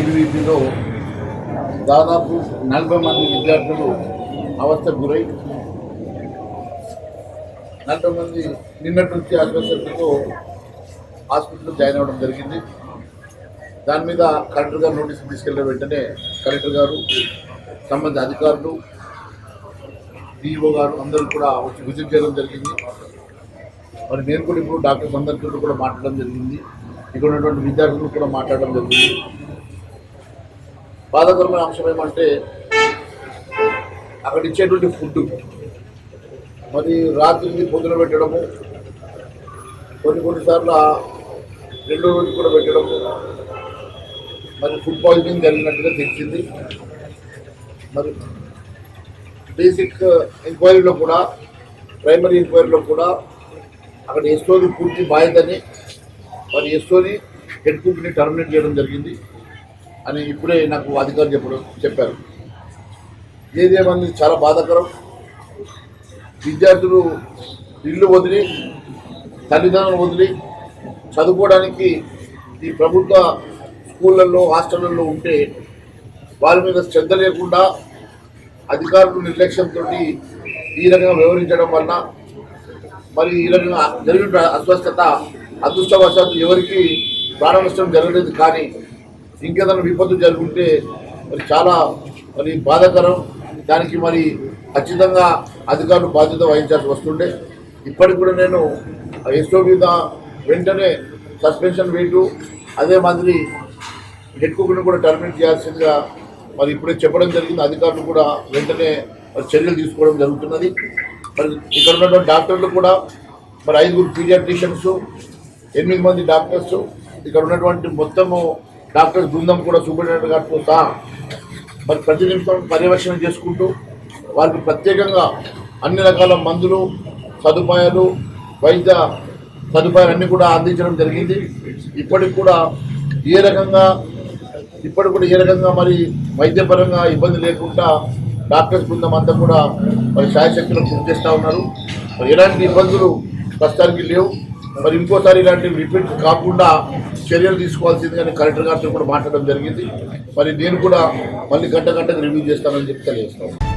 ఈవీపీలో దాదాపు నలభై మంది విద్యార్థులు అవస్థకు గురై నలభై మంది నిన్నటి నుంచి ఆసుపత్రితో హాస్పిటల్లో జాయిన్ అవ్వడం జరిగింది. దాని మీద కలెక్టర్ గారు నోటీసులు తీసుకెళ్ళిన వెంటనే కలెక్టర్ గారు సంబంధిత అధికారులు డిఈఓ గారు అందరూ కూడా వచ్చి విజిట్ చేయడం జరిగింది. మరి నేను కూడా ఇప్పుడు డాక్టర్స్ అందరితో కూడా మాట్లాడడం జరిగింది. ఇక్కడ ఉన్నటువంటి విద్యార్థులు కూడా మాట్లాడడం జరిగింది. బాధాకరమైన అంశం ఏమంటే అక్కడ ఇచ్చేటువంటి ఫుడ్. మరి రాత్రికి పొద్దున పెట్టడము కొన్ని కొన్నిసార్లు రెండో రోజు కూడా పెట్టడము. మరి ఫుడ్ పాయిజనింగ్ జరిగినట్టుగా తెలిసింది. మరి బేసిక్ ఎంక్వైరీలో కూడా ప్రైమరీ ఎంక్వైరీలో కూడా అక్కడ ఎస్ఓని పూర్తి బాధ్యతని మరి ఎస్ఓని హెడ్ కుక్ని టర్మినేట్ చేయడం జరిగింది. అని ఇప్పుడే నాకు అధికారులు చెప్పడం చెప్పారు. ఏదేమని చాలా బాధాకరం. విద్యార్థులు ఇల్లు వదిలి తల్లిదండ్రులు వదిలి చదువుకోవడానికి ఈ ప్రభుత్వ స్కూళ్ళల్లో హాస్టళ్ళల్లో ఉంటే వారి మీద శ్రద్ధ లేకుండా అధికారులు నిర్లక్ష్యంతో ఈ రకంగా వ్యవహరించడం వలన మరి ఈ రకంగా జరిగిన అస్వస్థత అదృష్టవశాత్తు ఎవరికి ప్రాణ నష్టం జరగలేదు. కానీ ఇంకేదైనా విపత్తు జరుగుంటే మరి చాలా మరి బాధాకరం. దానికి మరి ఖచ్చితంగా అధికారులు బాధ్యత వహించాల్సి వస్తుండే. ఇప్పటికి కూడా నేను ఎస్ఓ మీద వెంటనే సస్పెన్షన్ వేటు అదే మాదిరి హెడ్ కుక్ను కూడా టర్మినేట్ చేయాల్సిందిగా మరి ఇప్పుడే చెప్పడం జరిగింది. అధికారులు కూడా వెంటనే చర్యలు తీసుకోవడం జరుగుతున్నది. మరి ఇక్కడ ఉన్నటువంటి డాక్టర్లు కూడా మరి ఐదుగురు పీడియాట్రిషియన్స్ ఎనిమిది మంది డాక్టర్స్ ఇక్కడ ఉన్నటువంటి మొత్తము డాక్టర్ బృందం కూడా సూపరింటెండెంట్ గారితో సహా మరి ప్రతి నిమిషం పర్యవేక్షణ చేసుకుంటూ వారికి ప్రత్యేకంగా అన్ని రకాల మందులు సదుపాయాలు వైద్య సదుపాయాలన్నీ కూడా అందించడం జరిగింది. ఇప్పటికి కూడా ఏ రకంగా ఇప్పటికి కూడా ఏ రకంగా మరి వైద్యపరంగా ఇబ్బంది లేకుండా డాక్టర్స్ బృందం అంతా కూడా మరి శాయశక్తులను కృషి చేస్తూ ఉన్నారు. మరి ఎలాంటి ఇబ్బందులు ప్రస్తుతానికి లేవు. మరి ఇంకోసారి ఇలాంటివి రిపీట్ కాకుండా చర్యలు తీసుకోవాల్సిందిగా కానీ కలెక్టర్ గారితో కూడా మాట్లాడడం జరిగింది. మరి నేను కూడా మళ్ళీ గంట గంటకు రివ్యూ చేస్తానని చెప్పి తెలియజేస్తాను.